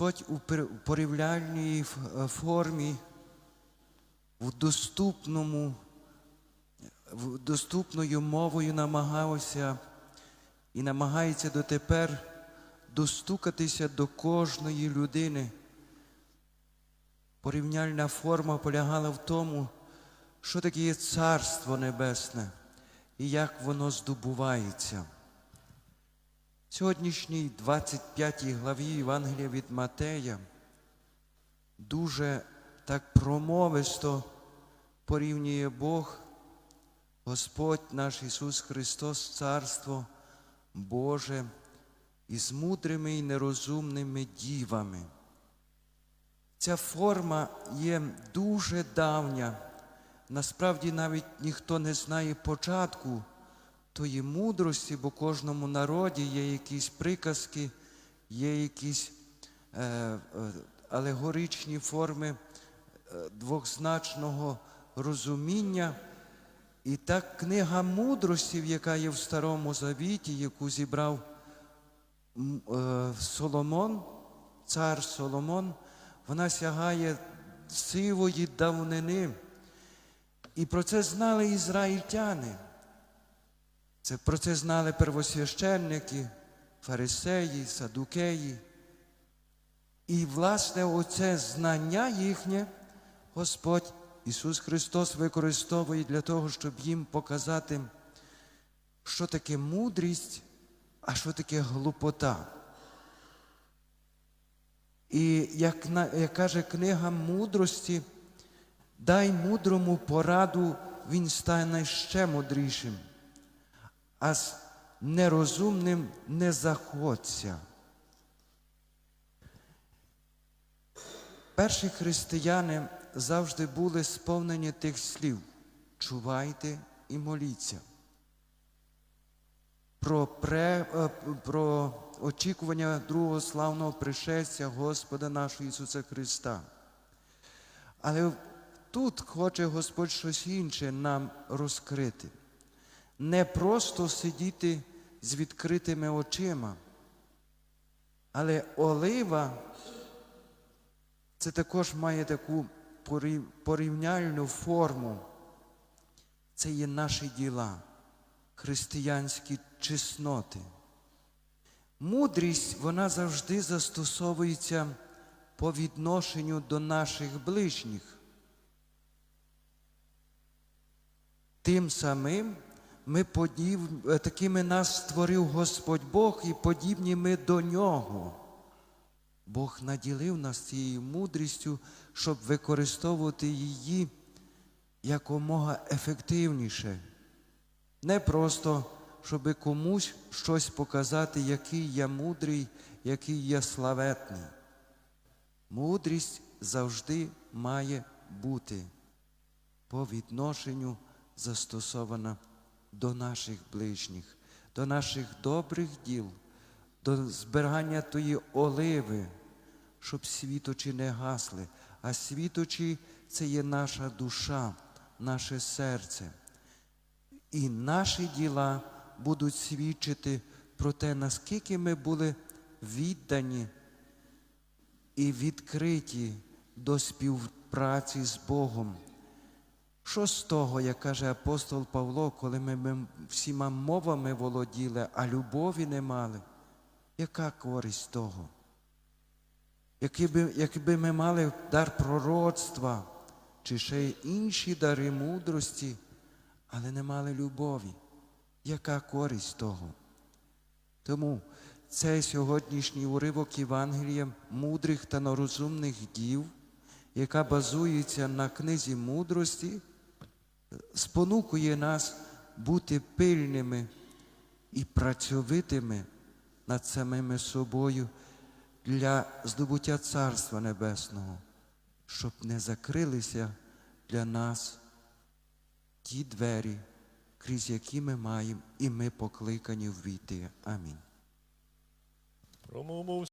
Господь у порівняльній е, формі, в доступному, в доступною мовою намагався і намагається дотепер достукатися до кожної людини. Порівняльна форма полягала в тому, що таке є Царство Небесне і як воно здобувається. Сьогоднішній 25 главі Євангелія від Матея дуже так промовисто порівнює Бог, Господь наш Ісус Христос, Царство Боже із мудрими і нерозумними дівами. Ця форма є дуже давня. Насправді навіть ніхто не знає початку тої мудрості, бо кожному народі є якісь приказки, є якісь е, е, алегоричні форми е, двохзначного розуміння. І та книга мудростів, яка є в Старому Завіті, яку зібрав е, Соломон, цар Соломон, вона сягає сивої давнини. І про це знали ізраїльтяни. Це про це знали первосвященники, фарисеї, садукеї. І, власне, оце знання їхнє Господь Ісус Христос використовує для того, щоб їм показати, що таке мудрість, а що таке глупота. І як, як каже книга мудрості, дай мудрому пораду, він стане ще мудрішим, а з нерозумним не заходься. Перші християни завжди були сповнені тих слів чувайте і моліться. Про, пре, е, про очікування другого славного пришестя Господа нашого Ісуса Христа. Але тут хоче Господь щось інше нам розкрити. Не просто сидіти з відкритими очима, але олива це також має таку порівняльну форму. Це є наші діла, християнські чесноти. Мудрість вона завжди застосовується по відношенню до наших ближніх. Тим самим ми подів... е, такими нас створив Господь Бог і подібні ми до Нього. Бог наділив нас цією мудрістю, щоб використовувати її якомога ефективніше. Не просто, щоб комусь щось показати, який я мудрий, який я славетний. Мудрість завжди має бути по відношенню застосована до наших ближніх, до наших добрих діл, до зберігання тої оливи, щоб світочі не гасли, а світочі це є наша душа, наше серце. І наші діла будуть свідчити про те, наскільки ми були віддані і відкриті до співпраці з Богом. Що з того, як каже апостол Павло, коли ми, всіма мовами володіли, а любові не мали? Яка користь того? Якби, якби ми мали дар пророцтва чи ще й інші дари мудрості, але не мали любові, яка користь того? Тому цей сьогоднішній уривок Євангелія мудрих та нерозумних дів, яка базується на книзі мудрості, спонукує нас бути пильними і працьовитими над самими собою для здобуття Царства Небесного, щоб не закрилися для нас ті двері, крізь які ми маємо, і ми покликані ввійти. Амінь.